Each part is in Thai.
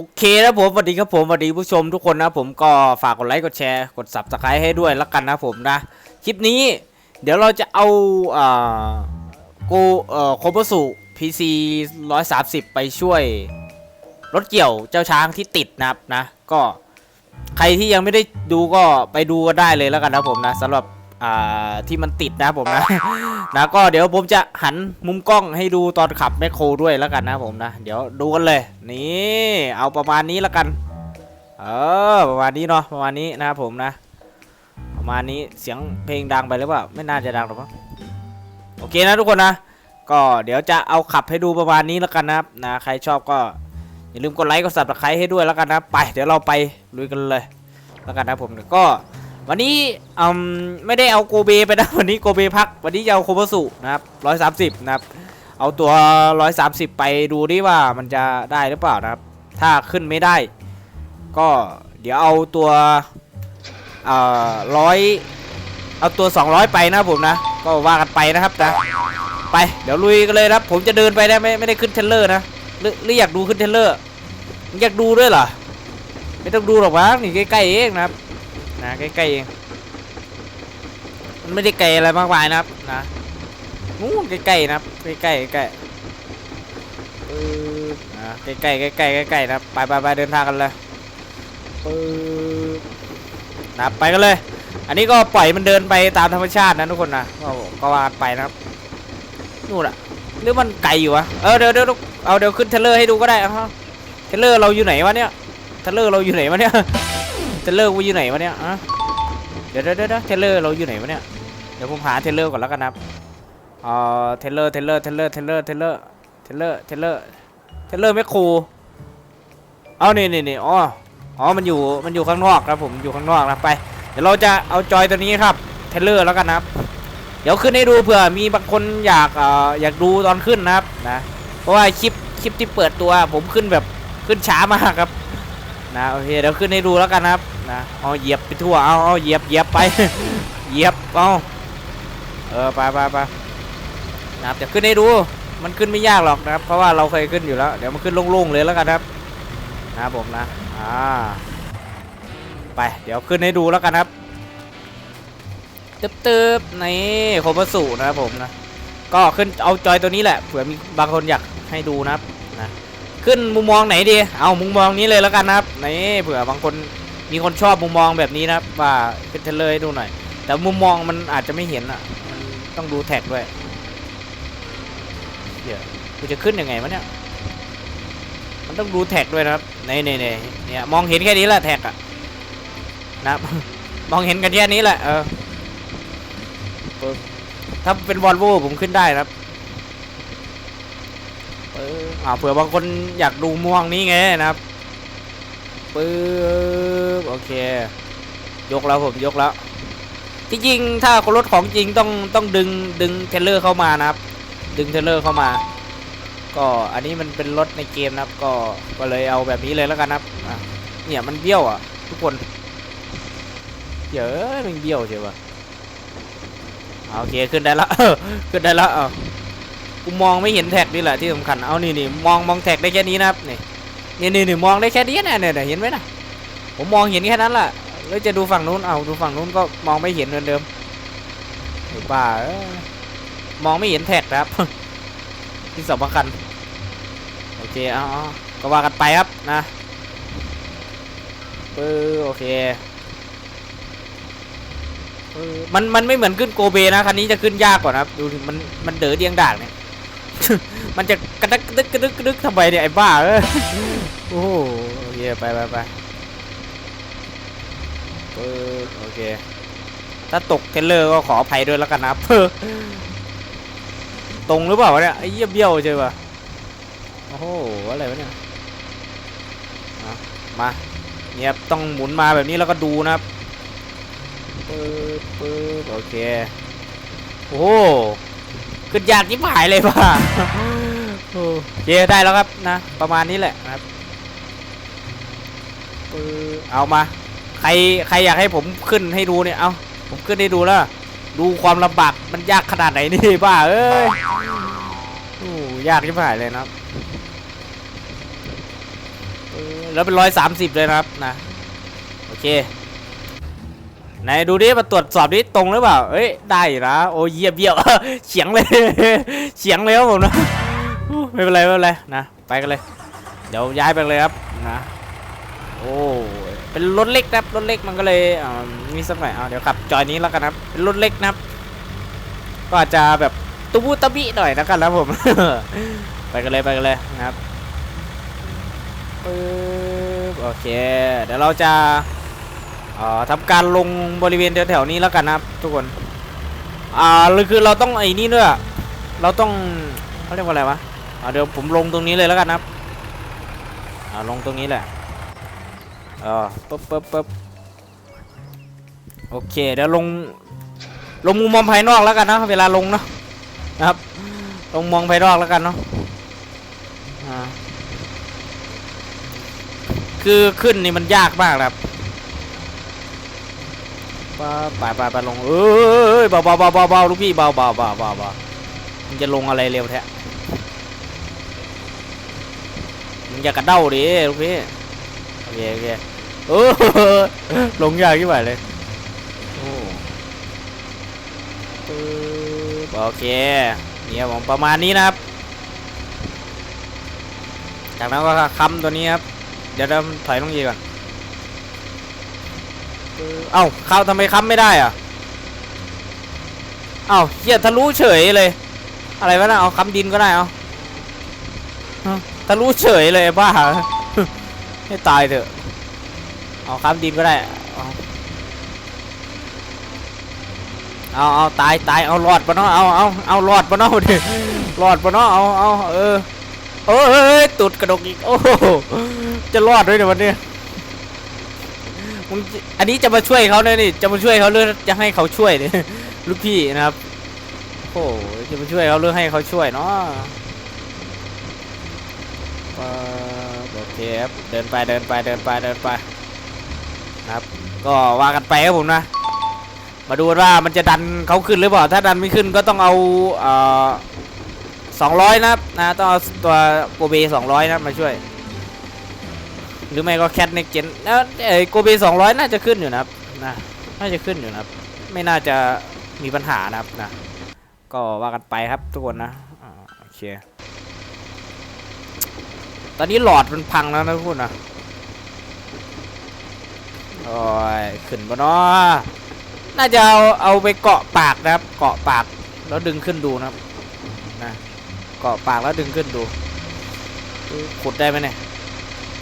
โอเคนะผมสวัสดีครับผมสวัสดีผู้ชมทุกคนนะผมก็ฝากกดไลค์กดแชร์กด subscribe ให้ด้วยละกันนะผมนะ คลิปนี้เดี๋ยวเราจะเอาอ่าโกเอ่อโคบสุ PC 130ไปช่วย รถเกี่ยวเจ้าช้างที่ติดนะครับนะ ก็ใครที่ยังไม่ได้ดูก็ไปดูก็ได้เลยแล้วกันนะผมนะสำหรับ อ่าที่มันติดนะผมนะนะก็เดี๋ยวผมจะหันมุมกล้องให้ดูตอนขับแมคโครด้วยแล้วกันนะผมนะ เดี๋ยวดูกันเลย นี่เอาประมาณนี้แล้วกัน เออประมาณนี้เนาะประมาณนี้นะครับผมนะ ประมาณนี้เสียงเพลงดังไปหรือเปล่าไม่น่าจะดังหรอกมั้งโอเคนะทุกคนนะก็เดี๋ยวจะเอาขับให้ดูประมาณนี้แล้วกันนะครับนะใครชอบก็อย่าลืมกดไลค์กดซับสไครต์ให้ด้วยแล้วกันนะไป เดี๋ยวเราไปลุยกันเลย แล้วกันนะผมก็ วันนี้อืมไม่ได้เอาโกเบไปนะวันนี้โกเบพัก วันนี้จะเอาโคบสุนะครับร้อยสามสิบนะครับ เอาตัวร้อยสามสิบไปดูดิว่ามันจะได้หรือเปล่านะครับ ถ้าขึ้นไม่ได้ ก็เดี๋ยวเอาตัวเอ่อร้อยเอาตัว200ไปนะผมนะ ก็ว่ากันไปนะครับนะ ไปเดี๋ยวลุยกันเลยนะครับ ผมจะเดินไปได้ไม่ไม่ได้ขึ้นเทเลอร์นะหรือหรืออยากดูขึ้นเทเลอร์อยากดูด้วยเหรอไม่ต้องดูหรอกวะนี่ใกล้ๆเองนะครับ นะใกล้ๆเองมันไม่ได้ไกลอะไรมากมายนะครับนะนู้นใกล้ๆนะครับใกล้ๆใกล้ๆปึ๊บนะใกล้ๆใกล้ๆใกล้ๆนะครับไปไปไปเดินทางกันเลยปึ๊บนะไปกันเลย อันนี้ก็ปล่อยมันเดินไปตามธรรมชาตินะทุกคนนะก็ก็ว่าไปนะครับนู่นอะหรือมันไกลอยู่วะเออเดี๋ยวเดี๋ยวเอาเดี๋ยวขึ้นเทเลอร์ให้ดูก็ได้อาฮะเทเลอร์เราอยู่ไหนวะเนี่ยเทเลอร์เราอยู่ไหนวะเนี่ย เทเลอร์กูอยู่ไหนวะเนี่ยอะเดี๋ยวเดี๋ยวเดี๋ยวเทเลอร์เราอยู่ไหนวะเนี่ย เดี๋ยวผมหาเทเลอร์ก่อนแล้วกันนะครับเอ่อเทเลอร์เทเลอร์เทเลอร์เทเลอร์เทเลอร์เทเลอร์เทเลอร์เทเลอร์แมคโครูเอานี่นี่นี่อ๋ออ๋อมันอยู่มันอยู่ข้างนอกครับผมอยู่ข้างนอกนะไป เดี๋ยวเราจะเอาจอยตัวนี้ครับเทเลอร์แล้วกันนะครับ เดี๋ยวขึ้นให้ดูเผื่อมีบางคนอยากเอ่ออยากดูตอนขึ้นนะครับนะเพราะว่าคลิปคลิปที่เปิดตัวผมขึ้นแบบขึ้นช้ามากครับนะโอเคเดี๋ยวขึ้นให้ดูแล้วกันนะครับ นะเอาเหยียบไปทั่วเอาเอาเหยียบเหยียบไปเหยียบเอาเออไปไปไปนะครับเดี๋ยวขึ้นให้ดูมันขึ้นไม่ยากหรอกนะครับ เพราะว่าเราเคยขึ้นอยู่แล้ว เดี๋ยวมันขึ้นโล่งๆเลยแล้วกันครับนะครับผมนะอ่าไปเดี๋ยวขึ้นให้ดูแล้วกันครับตึ๊บๆนี่โคบสุนะครับผมนะก็ขึ้นเอาจอยตัวนี้แหละเผื่อมีบางคนอยากให้ดูนะครับนะขึ้นมุมมองไหนดี เอามุมมองนี้เลยแล้วกันนะครับนี่เผื่อบางคน มีคนชอบมุมมองแบบนี้นะครับว่าขึ้นเทรลเลอร์ให้ดูหน่อย แต่มุมมองมันอาจจะไม่เห็นอะมันต้องดูแท็กด้วยเดี๋ยวกูจะขึ้นยังไงวะเนี่ยมันต้องดูแท็กด้วยนะครับนี่นี่นี่เนี่ยมองเห็นแค่นี้แหละแท็กอะนะมองเห็นกันแค่นี้แหละเออถ้าเป็นวอลโวผมขึ้นได้นะครับเออเผื่อบางคนอยากดูม่วงนี้ไงนะครับ ปึ๊บโอเค ยกแล้วผมยกแล้วที่จริงถ้ารถของจริงต้องต้องดึงดึงเทเลอร์เข้ามานะครับ ดึงเทเลอร์เข้ามา ก็อันนี้มันเป็นรถในเกมนะครับ ก็ก็เลยเอาแบบนี้เลยแล้วกันนะครับเนี่ยมันเบี้ยวอะ ทุกคนเยอะมันเบี้ยวใช่ปะอะโอเคขึ้นได้แล้วขึ้นได้แล้วอะกูมองไม่เห็นแท็กนี่แหละที่สำคัญเอานี่นี่มองมองแท็กได้แค่นี้นะครับนี่ นี่นี่นี่มองได้แค่นี้นะเนี่ยเนี่ยเห็นไหมนะผมมองเห็นแค่นั้นแหละแล้วจะดูฝั่งนู้นเอาดูฝั่งนู้นก็มองไม่เห็นเหมือนเดิมไอ้บ้ามองไม่เห็นแท็กครับที่สำคัญโอเคเอาเอาก็ว่ากันไปครับนะปื้อโอเคมันมันไม่เหมือนขึ้นโกเบนะคันนี้จะขึ้นยากกว่านะครับดูมันมันเด๋อเดียงด่างเนี่ย มันจะกระดึกกระดึกกระดึกกระดึกทำไมเนี่ยไอ้บ้าเอ้โอ้โหโอเคไปไปไปปึ๊บโอเค ถ้าตกเทรลเลอร์ก็ขออภัยด้วยแล้วกันนะครับตรงหรือเปล่าวะเนี่ยไอ้เยี่ยเบี้ยวใช่ปะโอ้โหอะไรวะเนี่ยมาเนี่ยต้องหมุนมาแบบนี้แล้วก็ดูนะครับปึ๊บปึ๊บโอเคโอ้ ขึ้นยากยิ่หายเลยว่ะโอเคได้แล้วครับนะ ประมาณนี้แหละนะครับเออเอามา ใครใครอยากให้ผมขึ้นให้ดูเนี่ย เอาผมขึ้นให้ดูแล้ว ดูความลำบากมันยากขนาดไหนนี่บ้าเอ้ยโอ้ยากยิ่หายเลยนะครับเออแล้วเป็นร้อยสามสิบเลยนะครับนะ โอเค ไหนดูดิมาตรวจสอบดิตรงหรือเปล่าเอ้ยได้อยู่นะโอ้เยี่ยมเยี่ยมเฉียงเลยเฉียงเลยครับผมนะไม่เป็นไรไม่เป็นไรนะไปกันเลย เดี๋ยวย้ายไปเลยครับนะโอ้เป็นรถเล็กนะครับรถเล็กมันก็เลยมีสักหน่อยเดี๋ยวขับจอยนี้แล้วกันนะครับเป็นรถเล็กนะครับ ก็อาจจะแบบตุบุตะบิหน่อยนะครับนะผม ไปกันเลยไปกันเลยนะครับปึ๊บโอเค เดี๋ยวเราจะ ทำการลงบริเวณแถวๆนี้แล้วกันนะครับทุกคนอ่าหรือคือเราต้องไอ้นี่ด้วยเราต้องเขาเรียกว่าอะไรวะอ่าเดี๋ยวผมลงตรงนี้เลยแล้วกันนะครับอ่าลงตรงนี้แหละอ่าปึ๊บปึ๊บปึ๊บโอเคเดี๋ยวลงลงมุมมองภายนอกแล้วกันนะเวลาลงเนาะนะครับลงมองภายนอกแล้วกันเนาะคือขึ้นนี่มันยากมากครับ ไปไปไปไปลง เอ้ยเบาเบาเบาเบาเบาลูกพี่เบาเบาเบาเบาเบามันจะลงอะไรเร็วแท้มึงอยากระเด้าดิลูกพี่โอเคโอเคเออลงยากที่ไหนเลยโอเคเนี่ยผมประมาณนี้นะครับ จากนั้นก็ค้ำตัวนี้ครับ เดี๋ยวเราถอยลงยีก่อน เอ้าเข้าทำไมค้ำไม่ได้อะเอ้าเหี้ยทะลุเฉยเลย อะไรวะนะเอาค้ำดินก็ได้เอาฮะทะลุเฉยเลยบ้าให้ตายเถอะเอาค้ำดินก็ได้เอาเอาเอาตายตายเอารอดปะเนาะเอาเอาเอารอดปะเนาะดิรอดปะเนาะเอาเอาเออโอ้เอ้ยตุดกระดกอีกโอ้โหจะรอดด้วยเดี๋ยววันนี้ มึงอันนี้จะมาช่วยเขาเลยนี่จะมาช่วยเขาหรือจะให้เขาช่วยเนี่ยลูกพี่นะครับโอ้จะมาช่วยเขาหรือให้เขาช่วยเนาะโอเคครับเดินไปเดินไปเดินไปเดินไปนะครับ ก็ว่ากันไปครับผมนะ มาดูว่ามันจะดันเขาขึ้นหรือเปล่า ถ้าดันไม่ขึ้นก็ต้องเอาเอ่อสองร้อยนะครับนะต้องเอาตัวโกเบสองร้อยนะมาช่วย หรือไม่ก็แคทเน็กเจนแล้วไอ้โกเบสองร้อยน่าจะขึ้นอยู่นะครับนะน่าจะขึ้นอยู่นะครับ ไม่น่าจะมีปัญหานะครับนะ ก็ว่ากันไปครับทุกคนนะโอเคตอนนี้หลอดมันพังแล้วนะทุกคนนะโอ้ยขึ้นบ่เนาะน่าจะเอาเอาไปเกาะปากนะครับ เกาะปากแล้วดึงขึ้นดูนะครับนะเกาะปากแล้วดึงขึ้นดูขุดได้ไหมเนี่ย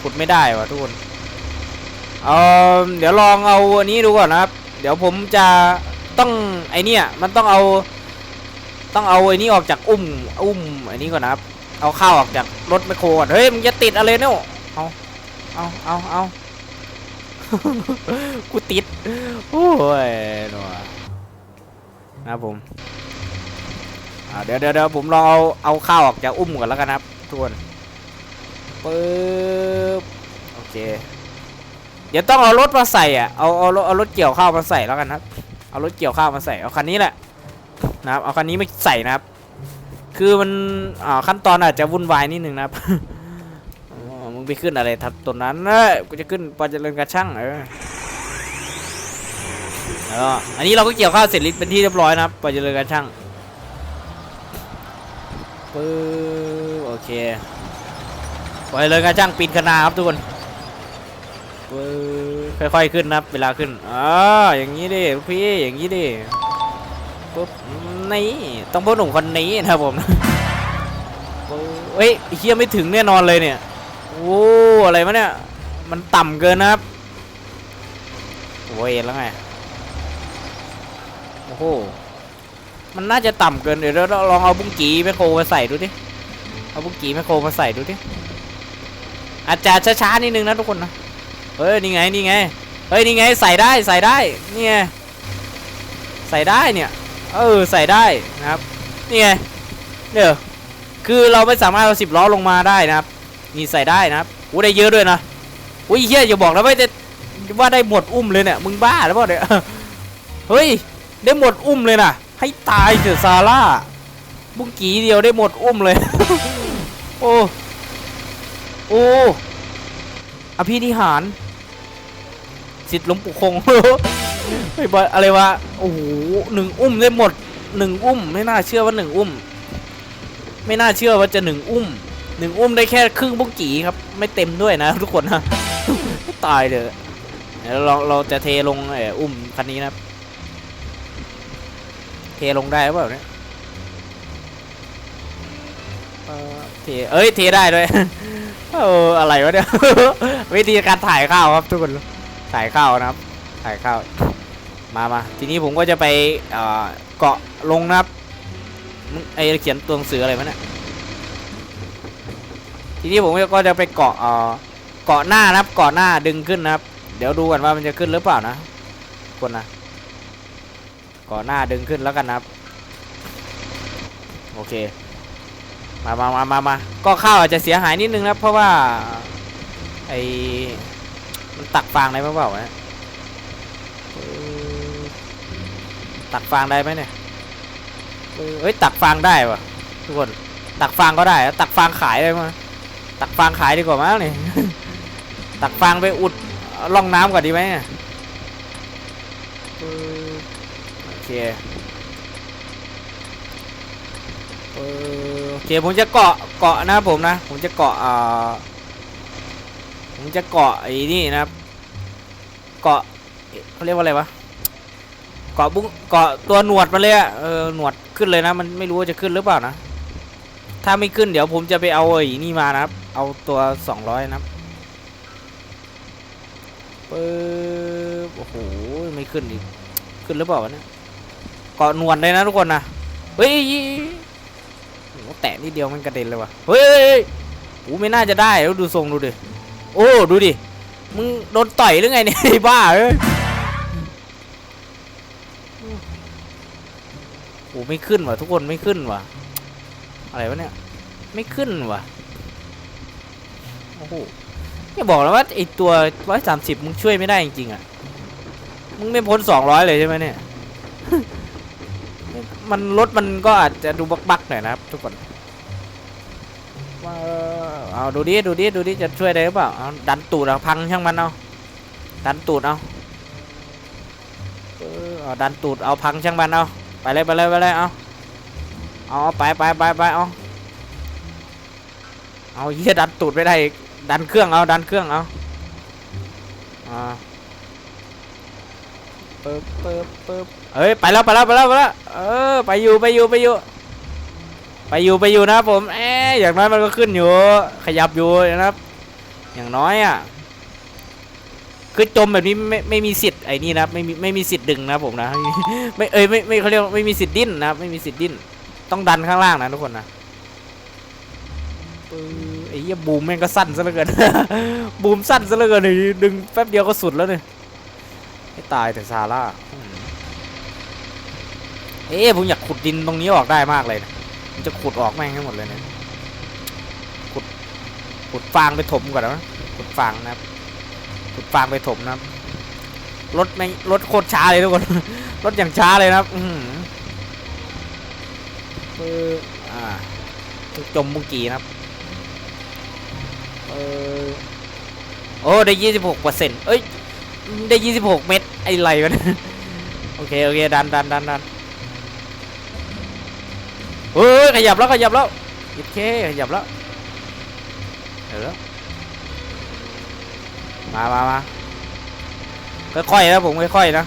ขุดไม่ได้วะทุกคนเออเดี๋ยวลองเอาอันนี้ดูก่อนนะครับ เดี๋ยวผมจะต้องไอเนี่ยมันต้องเอา ต้องเอาไอ้นี้ออกจากอุ้มอุ้มไอ้นี้ก่อนนะครับ เอาข้าวออกจากรถไมคโครก่อนเฮ้ยมึงจะติดอะไรเนี่ยเอาเอาเอาเอากูติดโอ้ยหนัวนะครับผมเดี๋ยวเดี๋ยวผมลองเอาเอาข้าวออกจากอุ้มก่อนแล้วกันนะครับทุกคน ปึ๊บโอเค เดี๋ยวต้องเอารถมาใส่อะเอาเอาเอารถเกี่ยวข้าวมาใส่แล้วกันนะครับ เอารถเกี่ยวข้าวมาใส่เอาคันนี้แหละนะครับเอาคันนี้มาใส่นะครับ คือมันอ่าขั้นตอนอาจจะวุ่นวายนิดนึงนะครับมึงไปขึ้นอะไรทับต้นนั้นเอ้ยกูจะขึ้นปอเจริญกระช่างเออเอออันนี้เราก็เกี่ยวข้าวเสร็จลิสเป็นที่เรียบร้อยนะครับปอเจริญกระช่างปึ๊บโอเค ไปเจริญกระช่างปีนคณาครับทุกคนค่อยๆขึ้นนะครับเวลาขึ้นอ๋ออย่างนี้ดิพี่อย่างนี้ดิปุ๊บนี่ต้องพ่อหนุ่มคนนี้นะครับผมเฮ้ยเฮียไม่ถึงแน่นอนเลยเนี่ยโอ้อะไรวะเนี่ยมันต่ำเกินนะครับโอ้ยแล้วไงโอ้โหมันน่าจะต่ำเกินเดี๋ยวเราลองเอาบุ้งกีแมคโครมาใส่ดูดิเอาบุ้งกีแมคโครมาใส่ดูดิ อาจจะช้าๆนิดนึงนะทุกคนนะเฮ้ยนี่ไงนี่ไงเฮ้ยนี่ไงใส่ได้ใส่ได้นี่ไงใส่ได้เนี่ยเออใส่ได้นะครับนี่ไงเดี๋ยคือเราไม่สามารถเอาสิบล้อลงมาได้นะครับนี่ใส่ได้นะครับโอ้ได้เยอะด้วยนะอุ้ยเฮียอย่าบอกนะว่าจะว่าได้หมดอุ้มเลยเนี่ยมึงบ้าหรือเปล่าเนี่ยเฮ้ยได้หมดอุ้มเลยนะให้ตายเถอะซาร่าบุ้งกีเดียวได้หมดอุ้มเลย โอ้ โอ้อภินิหาร สิทธิ์หลวงปู่คง ไอ้บอยอะไรวะ โอ้โหหนึ่งอุ้มได้หมดหนึ่งอุ้ม ไม่น่าเชื่อว่าหนึ่งอุ้ม ไม่น่าเชื่อว่าจะหนึ่งอุ้มหนึ่งอุ้มได้แค่ครึ่งบุกจีครับ ไม่เต็มด้วยนะ ทุกคนนะ ตายเลยเดี๋ยวเราเราจะเทลงไอ้อุ้มคันนี้นะ เทลงได้หรือเปล่าเนี่ย เอ่อเทเอ้ยเทได้ด้วยเอออะไรวะเนี่ย วิธีการถ่ายข้าวครับทุกคนถ่ายข้าวนะครับ ถ่ายข้าวมามาทีนี้ผมก็จะไปเอ่อเกาะลงนะครับมึงไอเขียนตัวหนังสืออะไรวะเนี่ยทีนี้ผมก็จะไปเกาะเอ่อเกาะหน้านะครับ เกาะหน้าดึงขึ้นนะครับ เดี๋ยวดูกันว่ามันจะขึ้นหรือเปล่านะทุกคนนะเกาะหน้าดึงขึ้นแล้วกันนะครับ โอเค มามามามามาก็ข้าวอาจจะเสียหายนิดนึงนะเพราะว่าไอมันตักฟางได้ไหมเปล่าวะเนี่ยตักฟางได้ไหมเนี่ยเฮ้ยตักฟางได้วะทุกคนตักฟางก็ได้ตักฟางขายได้มั้ยตักฟางขายดีกว่ามั้งนี่ตักฟางไปอุดร่องน้ำก่อนดีไหมเนี่ยโอเคเออโอ เค ผมจะเกาะเกาะนะผมนะ ผมจะเกาะอ่าผมจะเกาะไอ้นี่นะครับเกาะเขาเรียกว่าอะไรวะเกาะบุ้งเกาะตัวหนวดมันเลยอะเออหนวดขึ้นเลยนะ มันไม่รู้ว่าจะขึ้นหรือเปล่านะ ถ้าไม่ขึ้นเดี๋ยวผมจะไปเอาไอ้นี่มานะครับ เอาตัวสองร้อยนะครับปึ๊บโอ้โหไม่ขึ้นอีกขึ้นหรือเปล่าวะเนี่ยเกาะหนวดเลยนะทุกคนนะเฮ้ย แตะนิดเดียวมันกระเด็นเลยว่ะเฮ้ยเฮ้ยเฮ้ยโอ้ไม่น่าจะได้แล้วดูทรงดูดิโอ้ดูดิมึงโดนต่อยหรือไงเนี่ยบ้าเอ้ยโอ้ไม่ขึ้นว่ะทุกคนไม่ขึ้นว่ะอะไรวะเนี่ยไม่ขึ้นว่ะโอ้โหอย่บอกแล้วว่าไอตัวร้อยสามสิบมึงช่วยไม่ได้จริงๆอะมึงไม่พ้นสองร้อยเลยใช่ไหมเนี่ย มันรถมันก็อาจจะดูบักๆหน่อยนะครับทุกคนว้าเอาดูดิดูดิดูดิจะช่วยได้หรือเปล่าเอาดันตูดเอาพังช่างมันเอาดันตูดเอาเอาดันตูดเอาพังช่างมันเอาไปเลยไปเลยไปเลยเอาเอาไปไปไปไปเอาเอาเหี้ยดันตูดไม่ได้ดันเครื่องเอาดันเครื่องเอาอ่า ปิบเปิบเปิบเอ้ยไปแล้วไปแล้วไปแล้วไปแล้วเออไปอยู่ไปอยู่ไปอยู่ ไปอยู่ไปอยู่นะครับผมเอ๊ะอย่างน้อยมันก็ขึ้นอยู่ ขยับอยู่นะครับ อย่างน้อยอะคือจมแบบนี้ไม่ไม่มีสิทธิ์ไอ้นี่นะไม่มีไม่มีสิทธิ์ดึงนะผมนะไม่เอ้ยไม่ไม่เขาเรียกว่าไม่มีสิทธิ์ดิ้นนะไม่มีสิทธิ์ดิ้นต้องดันข้างล่างนะทุกคนนะไอ้เหี้ยบูมแม่งก็สั้นซะเหลือเกินบูมสั้นซะเหลือเกินดึงแป๊บเดียวก็สุดแล้วเนี่ย ให้ตายแต่ซาร่าอืมเอ๊ะผมอยากขุดดินตรงนี้ออกได้มากเลยนะผมจะขุดออกแม่งให้หมดเลยเนี่ยขุดขุดฟางไปถมก่อนนะขุดฟางนะครับขุดฟางไปถมนะครับรถแม่งรถโคตรช้าเลยทุกคนรถอย่างช้าเลยนะครับ อือหือเอออ่าจมบุกีนะครับเออโอ้ได้ยี่สิบหกเปอร์เซ็นต์เอ้ย ได้ยี่สิบหกเม็ดไอ้ไรวะเนี่ยโอเค โอเค ดันดันดันดันเฮ้ย ขยับแล้ว ขยับแล้วโอเค ขยับแล้วเดี๋ยวมามามาค่อยๆนะผม ค่อยๆนะ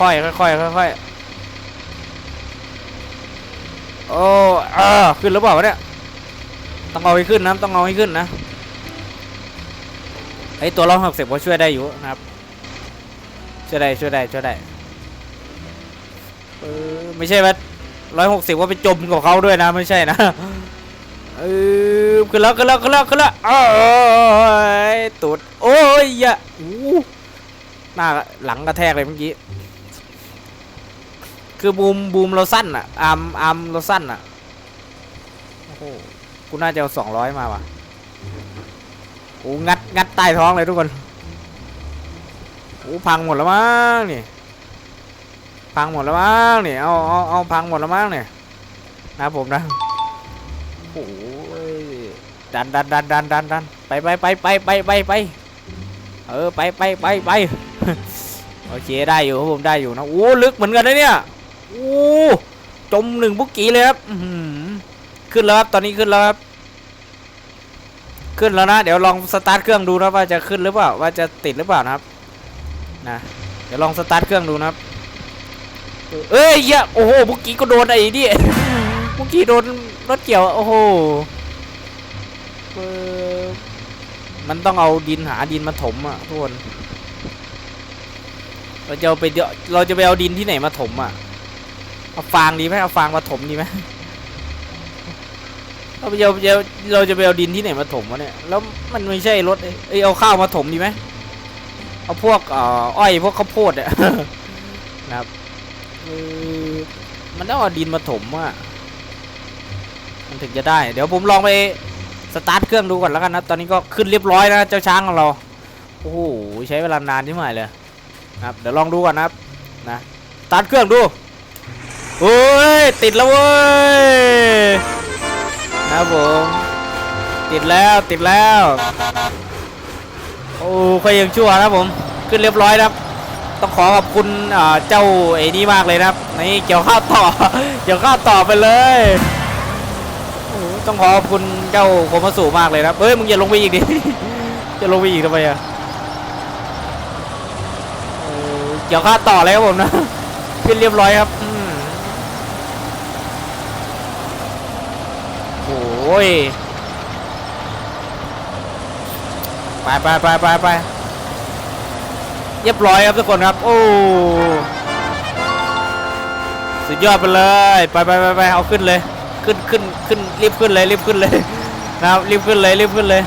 ค่อยๆ ค่อยๆ ค่อยๆ โอ้เออขึ้นหรือเปล่าวะเนี่ย ต้องเอาให้ขึ้นนะ ต้องเอาให้ขึ้นนะ ไอตัวร้องหกสร็จก็ช่วยได้อยู่นะครับ ช่วยได้ช่วยได้ช่วยได้เออไม่ใช่ว่าร้อยหกสิบว่าไปจมกับเขาด้วยนะไม่ใช่นะเออขึ้นแล้วขึ้นแล้วขึ้นแล้วขึ้นแล้วโอ้ยตูดโอ้ยอย่าอู้หน้าหลังกระแทกเลยเมื่อกี้คือบูมบูมเราสั้นอะอาร์มอาร์มเราสั้นอะโอ้โหกูน่าจะเอาสองร้อยมาว่ะ โอ้งัดงัดใต้ท้องเลยทุกคนโอ้พังหมดแล้วมั้งนี่พังหมดแล้วมั้งนี่เอาเอาเอาพังหมดแล้วมั้งเนี่ยนะผมนะโอ้ยดันดันดันดันดันดันไปไปไปไปไปไปไปเออไปไปไปไปโอเคได้อยู่ครับผมได้อยู่นะโอ้ลึกเหมือนกันนะเนี่ยโอ้จมหนึ่งบุกกี้เลยครับขึ้นแล้วครับตอนนี้ขึ้นแล้วครับ ขึ้นแล้วนะ เดี๋ยวลองสตาร์ทเครื่องดูนะว่าจะขึ้นหรือเปล่าว่าจะติดหรือเปล่านะครับนะเดี๋ยวลองสตาร์ทเครื่องดูนะครับเอ้ยเหี้ยโอ้โหเมื่อกี้ก็โดนไอ้นี่เมื่อกี้โดนรถเกี่ยวโอ้โหมันต้องเอาดินหาดินมาถมอะทุกคนเราจะเอาไปเดี๋ยวเราจะไปเอาดินที่ไหนมาถมอะเอาฟางดีไหมเอาฟางมาถมดีไหม เราจะเอาเราจะไปเอาดินที่ไหนมาถมวะเนี่ย แล้วมันไม่ใช่รถเอ้ยเอ้ยเอาข้าวมาถมดีไหมเอาพวกอ้อยพวกข้าวโพดอะนะครับมันต้องเอาดินมาถมอะมันถึงจะได้ เดี๋ยวผมลองไปสตาร์ทเครื่องดูก่อนแล้วกันนะ ตอนนี้ก็ขึ้นเรียบร้อยนะเจ้าช้างของเรา โอ้โหใช้เวลานานที่ไหนเลยนะครับ เดี๋ยวลองดูก่อนนะครับนะสตาร์ทเครื่องดูโอ้ยติดแล้วเว้ย ครับผม ติดแล้วติดแล้ว โอ้ค่อยยังชั่วนะผม ขึ้นเรียบร้อยครับ ต้องขอขอบคุณเจ้าไอ้นี่มากเลยนะครับ นี่เกี่ยวข้าวต่อ เกี่ยวข้าวต่อไปเลยโอ้ต้องขอขอบคุณเจ้าโคมาสูมากเลยครับ เฮ้ยมึงอย่าลงไปอีกดิ จะลงไปอีกทำไมอะเกี่ยวข้าวต่อเลยครับผมนะ ขึ้นเรียบร้อยครับ โอ้ย ไปไปไปไปไปเรียบร้อยครับทุกคนครับ โอ้ สุดยอดไปเลย ไปไปไปไปเอาขึ้นเลย ขึ้นขึ้นขึ้นรีบขึ้นเลยรีบขึ้นเลยนะครับรีบขึ้นเลยรีบขึ้นเลย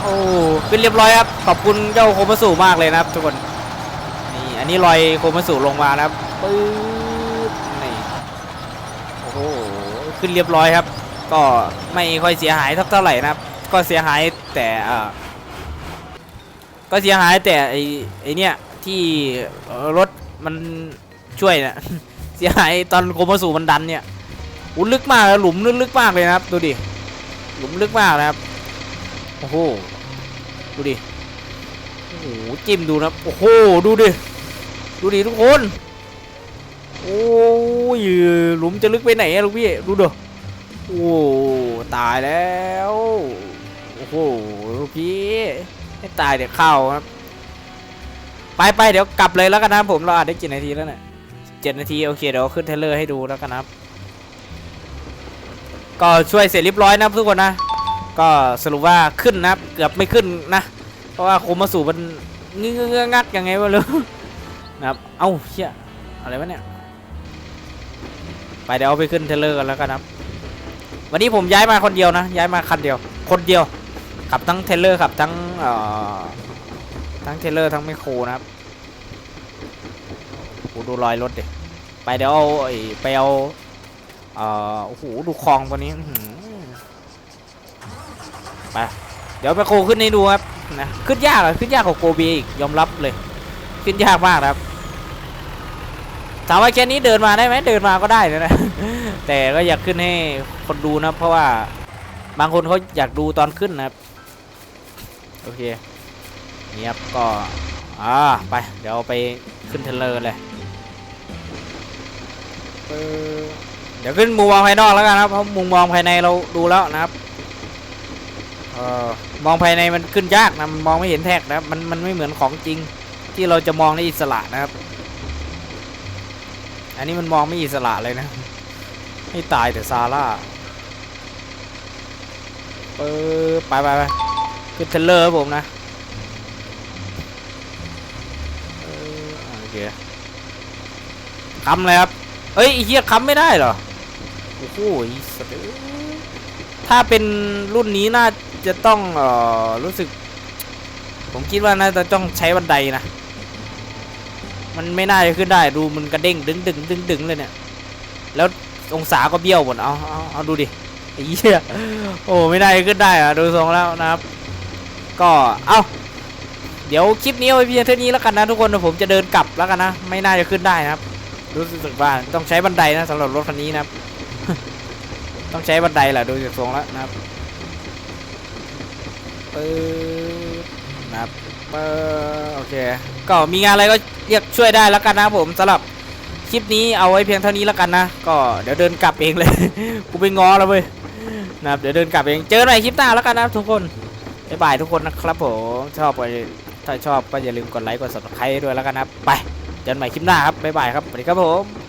โอ้ขึ้นเรียบร้อยครับ ขอบคุณเจ้าโคมาสูมากเลยนะครับทุกคน นี่อันนี้ลอยโคมาสูลงมานะครับปึ๊บนี่ โอ้โห ขึ้นเรียบร้อยครับ ก็ไม่ค่อยเสียหายเท่าเท่าไหร่นะครับ ก็เสียหายแต่ก็เสียหายแต่ไอ้ไอ้เนี่ยที่รถมันช่วยเนี่ยเสียหายตอนโคมาสูมันดันเนี่ยอุ้ลึกมากเลยหลุมลึกมากเลยนะครับ ดูดิหลุมลึกมากนะครับโอ้โหดูดิโอ้โหจิ้มดูนะโอ้โหดูดิดูดิทุกคนโอ้ยหลุมจะลึกไปไหนอะลูกพี่ดูดิ โอ้ ตายแล้ว โอ้โหลูกพี่ให้ตายเดี๋ยวเข้าครับ ไปไปเดี๋ยวกลับเลยแล้วกันนะผมเราอาจได้กี่นาทีแล้วเนี่ยเจ็ดนาทีโอเคเดี๋ยวขึ้นเทเลอร์ให้ดูแล้วกันนะก็ช่วยเสร็จเรียบร้อยนะทุกคนนะ ก็สรุปว่าขึ้นนะเกือบไม่ขึ้นนะ เพราะว่าโคมาสู่มันงึงงงักยังไงวะเลยนะครับ เอ้าเชี่ยอะไรวะเนี่ย ไปเดี๋ยวเอาไปขึ้นเทเลอร์กันแล้วกันนะครับ วันนี้ผมย้ายมาคนเดียวนะ ย้ายมาคันเดียว คนเดียวขับทั้งเทเลอร์ขับทั้งเอ่อทั้งเทเลอร์ทั้งไมคโครนะครับโอ้ดูรอยรถดิไปเดี๋ยวเอาไอ้ไปเอาเอ่อโอ้โหดูคลองตัวนี้ไปเดี๋ยวไมโครขึ้นให้ดูครับนะขึ้นยากอะขึ้นยากกว่าโกเบีอีกยอมรับเลย ขึ้นยากมากนะครับามว่าแค่นี้เดินมาได้ไหมเดินมาก็ได้นะ แต่ก็อยากขึ้นให้คนดูนะ เพราะว่าบางคนเขาอยากดูตอนขึ้นนะครับ โอเคเงียบก็อ่าไป เดี๋ยวไปขึ้นเทเลอร์เลยเดี๋ยวขึ้นมุมมองภายนอกแล้วกันนะครับเพราะมุมมองภายในเราดูแล้วนะครับออมองภายในมันขึ้นยากนะมันมองไม่เห็นแท็กนะมันมันไม่เหมือนของจริงที่เราจะมองได้อิสระนะครับ อันนี้มันมองไม่อิสระเลยนะ ให้ตายแต่ซาร่าเออไปไปไปขึ้นเทรลเลอร์ผมนะเออโอเคค้ำเลยครับ เอ้ยเฮียค้ำไม่ได้เหรอ โอ้โหสัตว์ถ้าเป็นรุ่นนี้น่าจะต้องเอ่อรู้สึก ผมคิดว่าน่าจะต้องใช้บันไดนะ มันไม่น่าจะขึ้นได้ดูมันกระเด้งดึงดึงดึงดึงเลยเนี่ย แล้วองศาก็เบี้ยวหมดเอาเอาเอาดูดิไอ้เหี้ยโอ้ไม่ได้ขึ้นได้อะดูทรงแล้วนะครับ ก็เอาเดี๋ยวคลิปนี้เอาไว้เพียงเท่านี้แล้วกันนะทุกคนผมจะเดินกลับแล้วกันนะไม่น่าจะขึ้นได้นะครับ รู้สึกว่าต้องใช้บันไดนะสำหรับรถคันนี้นะครับ ต้องใช้บันไดแหละดูจากทรงแล้วนะครับปึ๊บนะครับเออโอเค ก็มีงานอะไรก็ เรียกช่วยได้แล้วกันนะผมสำหรับคลิปนี้เอาไว้เพียงเท่านี้แล้วกันนะก็เดี๋ยวเดินกลับเองเลยกูไปง้อแล้วเว้ยนะครับเดี๋ยวเดินกลับเองเจอกันใหม่คลิปหน้าแล้วกันนะทุกคนบ๊ายบายทุกคนนะครับผมชอบไปถ้าชอบก็อย่าลืมกดไลค์กด subscribe ด้วยแล้วกันนะไปเจอกันใหม่คลิปหน้าครับบ๊ายบายครับสวัสดีครับผม